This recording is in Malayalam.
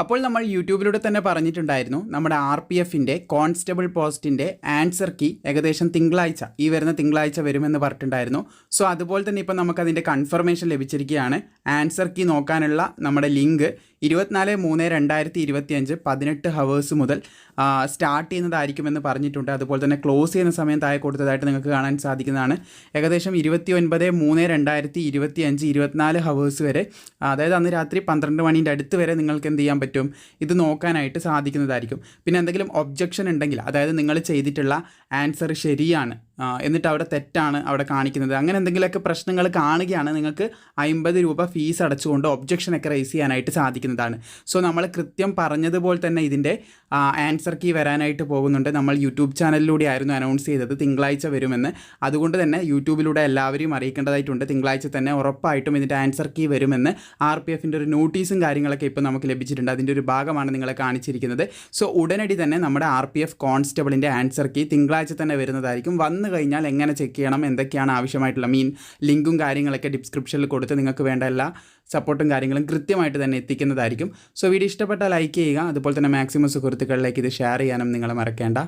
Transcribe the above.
അപ്പോൾ നമ്മൾ യൂട്യൂബിലൂടെ തന്നെ പറഞ്ഞിട്ടുണ്ടായിരുന്നു നമ്മുടെ ആർ പി എഫിന്റെ കോൺസ്റ്റബിൾ പോസ്റ്റിന്റെ ആൻസർ കീ ഏകദേശം തിങ്കളാഴ്ച ഈ വരുന്ന തിങ്കളാഴ്ച വരുമെന്ന് പറഞ്ഞിട്ടുണ്ടായിരുന്നു. സോ അതുപോലെ തന്നെ ഇപ്പോൾ നമുക്കതിന്റെ കൺഫർമേഷൻ ലഭിച്ചിരിക്കുകയാണ്. ആൻസർ കീ നോക്കാനുള്ള നമ്മുടെ ലിങ്ക് ഇരുപത്തിനാല് മൂന്ന് രണ്ടായിരത്തി ഇരുപത്തി അഞ്ച് പതിനെട്ട് ഹവേഴ്സ് മുതൽ സ്റ്റാർട്ട് ചെയ്യുന്നതായിരിക്കുമെന്ന് പറഞ്ഞിട്ടുണ്ട്. അതുപോലെ തന്നെ ക്ലോസ് ചെയ്യുന്ന സമയം താഴെ കൊടുത്തതായിട്ട് നിങ്ങൾക്ക് കാണാൻ സാധിക്കുന്നതാണ്. ഏകദേശം ഇരുപത്തി ഒൻപത് മൂന്ന് രണ്ടായിരത്തി ഇരുപത്തി അഞ്ച് ഇരുപത്തിനാല് ഹവേഴ്സ് വരെ അതായത് അന്ന് രാത്രി പന്ത്രണ്ട് മണീന്റെ അടുത്ത് വരെ നിങ്ങൾക്ക് എന്ത് ചെയ്യാൻ പറ്റും? ഇത് നോക്കാനായിട്ട് സാധിക്കുന്നതായിരിക്കും. പിന്നെ എന്തെങ്കിലും ഒബ്ജക്ഷൻ ഉണ്ടെങ്കിൽ അതായത് നിങ്ങൾ ചെയ്തിട്ടുള്ള ആൻസർ ശരിയാണ്. എന്നിട്ട് അവിടെ തെറ്റാണ് അവിടെ കാണിക്കുന്നത്. അങ്ങനെ എന്തെങ്കിലുമൊക്കെ പ്രശ്നങ്ങൾ കാണുകയാണ് നിങ്ങൾക്ക് അമ്പത് രൂപ ഫീസ് അടച്ചുകൊണ്ട് ഒബ്ജക്ഷനൊക്കെ റേസ് ചെയ്യാനായിട്ട് സാധിക്കുന്നതാണ്. സോ നമ്മൾ കൃത്യം പറഞ്ഞതുപോലെ തന്നെ ഇതിന്റെ ആൻസർ കീ വരാനായിട്ട് പോകുന്നുണ്ട്. നമ്മൾ യൂട്യൂബ് ചാനലിലൂടെ ആയിരുന്നു അനൗൺസ് ചെയ്തത്. തിങ്കളാഴ്ച വരുമെന്ന്. അതുകൊണ്ട് തന്നെ യൂട്യൂബിലൂടെ എല്ലാവരെയും അറിയിക്കേണ്ടതായിട്ടുണ്ട്. തിങ്കളാഴ്ച തന്നെ ഉറപ്പായിട്ടും ഇതിന്റെ ആൻസർ കീ വരുമെന്ന് ആർ പി എഫിന്റെ ഒരു നോട്ടീസും കാര്യങ്ങളൊക്കെ ഇപ്പോൾ നമുക്ക് ലഭിച്ചിട്ടുണ്ട്. അതിന്റെ ഒരു ഭാഗമാണ് നിങ്ങളെ കാണിച്ചിരിക്കുന്നത്. സോ ഉടനടി തന്നെ നമ്മുടെ ആർ പി എഫ് കോൺസ്റ്റബിളിന്റെ ആൻസർ കീ തിങ്കളാഴ്ച തന്നെ വരുന്നതായിരിക്കും. വന്നു കഴിഞ്ഞാൽ എങ്ങനെ ചെക്ക് ചെയ്യണം? എന്തൊക്കെയാണ് ആവശ്യമായിട്ടുള്ള മീൻ ലിങ്കും കാര്യങ്ങളൊക്കെ ഡിസ്ക്രിപ്ഷനിൽ കൊടുത്ത് നിങ്ങൾക്ക് വേണ്ട എല്ലാ സപ്പോർട്ടും കാര്യങ്ങളും കൃത്യമായിട്ട് തന്നെ എത്തിക്കുന്നതായിരിക്കും. സോ വീഡിയോ ഇഷ്ടപ്പെട്ടാൽ ലൈക്ക് ചെയ്യുക. അതുപോലെ തന്നെ മാക്സിമം സുഹൃത്തുക്കളിലേക്ക് ഇത് ഷെയർ ചെയ്യാനും നിങ്ങൾ മറക്കേണ്ട.